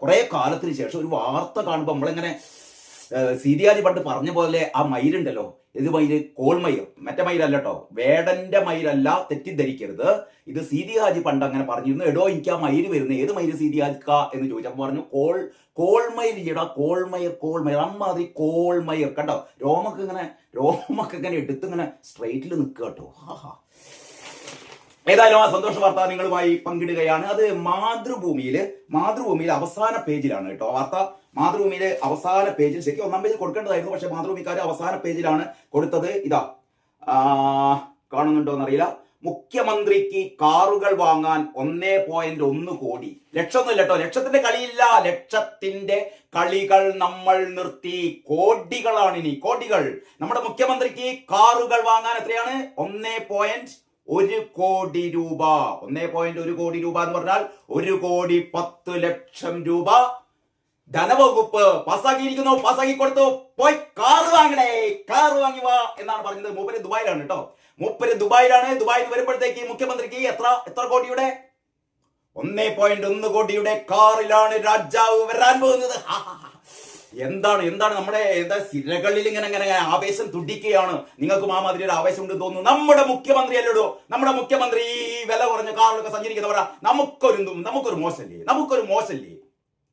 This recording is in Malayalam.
കുറെ കാലത്തിന് ശേഷം ഒരു വാർത്ത കാണുമ്പോൾ നമ്മളിങ്ങനെ സീരിയാലി പണ്ട് പറഞ്ഞ പോലെ ആ മയിലുണ്ടല്ലോ. ഇത് മയിൽ? കോൾമയിൽ മറ്റേ മയിലല്ല കേട്ടോ വേടന്റെ മയിലല്ല തെറ്റിദ്ധരിക്കരുത്. ഇത് സീരിയാജി പണ്ട് അങ്ങനെ പറഞ്ഞിരുന്നു. എടോ എനിക്ക് ആ മയിൽ വരുന്നത് ഏത് മയിൽ സീരിയാജിക്ക എന്ന് ചോദിച്ചപ്പോൾ പറഞ്ഞു കോൾ കോൾമയിൽ ഇടാ കോൾമയർ കോൾമയർ അമ്മാതിരി കോൾമയർ കണ്ടോ? രോമക്ക് ഇങ്ങനെ രോമക്ക് ഇങ്ങനെ എടുത്ത് ഇങ്ങനെ സ്ട്രെയിറ്റിൽ നിൽക്കുക കേട്ടോ. ഹാ. ഏതായാലും ആ സന്തോഷ വാർത്ത നിങ്ങളുമായി പങ്കിടുകയാണ്. അത് മാതൃഭൂമിയിൽ മാതൃഭൂമിയിലെ അവസാന പേജിലാണ് കേട്ടോ വാർത്ത. മാതൃഭൂമിയിലെ അവസാന പേജിൽ ശരിക്കും ഒന്നാം പേജിൽ കൊടുക്കേണ്ടതായിരുന്നു പക്ഷെ മാതൃഭൂമിക്കാർ അവസാന പേജിലാണ് കൊടുത്തത്. ഇതാ കാണുന്നുണ്ടോ എന്നറിയില്ല മുഖ്യമന്ത്രിക്ക് കാറുകൾ വാങ്ങാൻ ഒന്നേ പോയിന്റ് ഒന്ന് കോടി. ലക്ഷമൊന്നുമില്ല കേട്ടോ. ലക്ഷത്തിന്റെ കളിയില്ല. ലക്ഷത്തിന്റെ കളികൾ നമ്മൾ നിർത്തി. കോടികളാണ് ഇനി. കോടികൾ. നമ്മുടെ മുഖ്യമന്ത്രിക്ക് കാറുകൾ വാങ്ങാൻ എത്രയാണ്? ഒന്നേ പോയിന്റ് ഒരു കോടി രൂപ. ഒന്നേ പോയിന്റ് ഒരു കോടി രൂപ എന്ന് പറഞ്ഞാൽ ഒരു കോടി പത്ത് ലക്ഷം രൂപ. ധനവകുപ്പ് പാസ്സാക്കിയിരിക്കുന്നു. പാസ്സാക്കി കൊടുത്തു പോയി കാർ വാങ്ങണേ. കാർ വാങ്ങി വാ എന്നാണ് പറഞ്ഞത്. മൂപ്പര് ദുബായിലാണ് കേട്ടോ മൂപ്പര് ദുബായിലാണ്. ദുബായിൽ വരുമ്പോഴത്തേക്ക് മുഖ്യമന്ത്രിക്ക് എത്ര എത്ര കോടിയുടെ? ഒന്നേ പോയിന്റ് ഒന്ന് കോടിയുടെ കാറിലാണ് രാജാവ് വരാൻ പോകുന്നത്. എന്താണ് എന്താണ് നമ്മുടെ എന്താ സിരകളിൽ ഇങ്ങനെ ഇങ്ങനെ ആവേശം തുടിക്കുകയാണ്. നിങ്ങൾക്ക് ആ ഒരു ആവേശം ഉണ്ടെന്ന് തോന്നുന്നു. നമ്മുടെ മുഖ്യമന്ത്രി അല്ലടോ? നമ്മുടെ മുഖ്യമന്ത്രി ഈ വില കുറഞ്ഞ കാറിലൊക്കെ സഞ്ചരിക്കുന്നവരാ. നമുക്കൊരു നമുക്കൊരു മോശമല്ലേ? നമുക്കൊരു മോശമല്ലേ?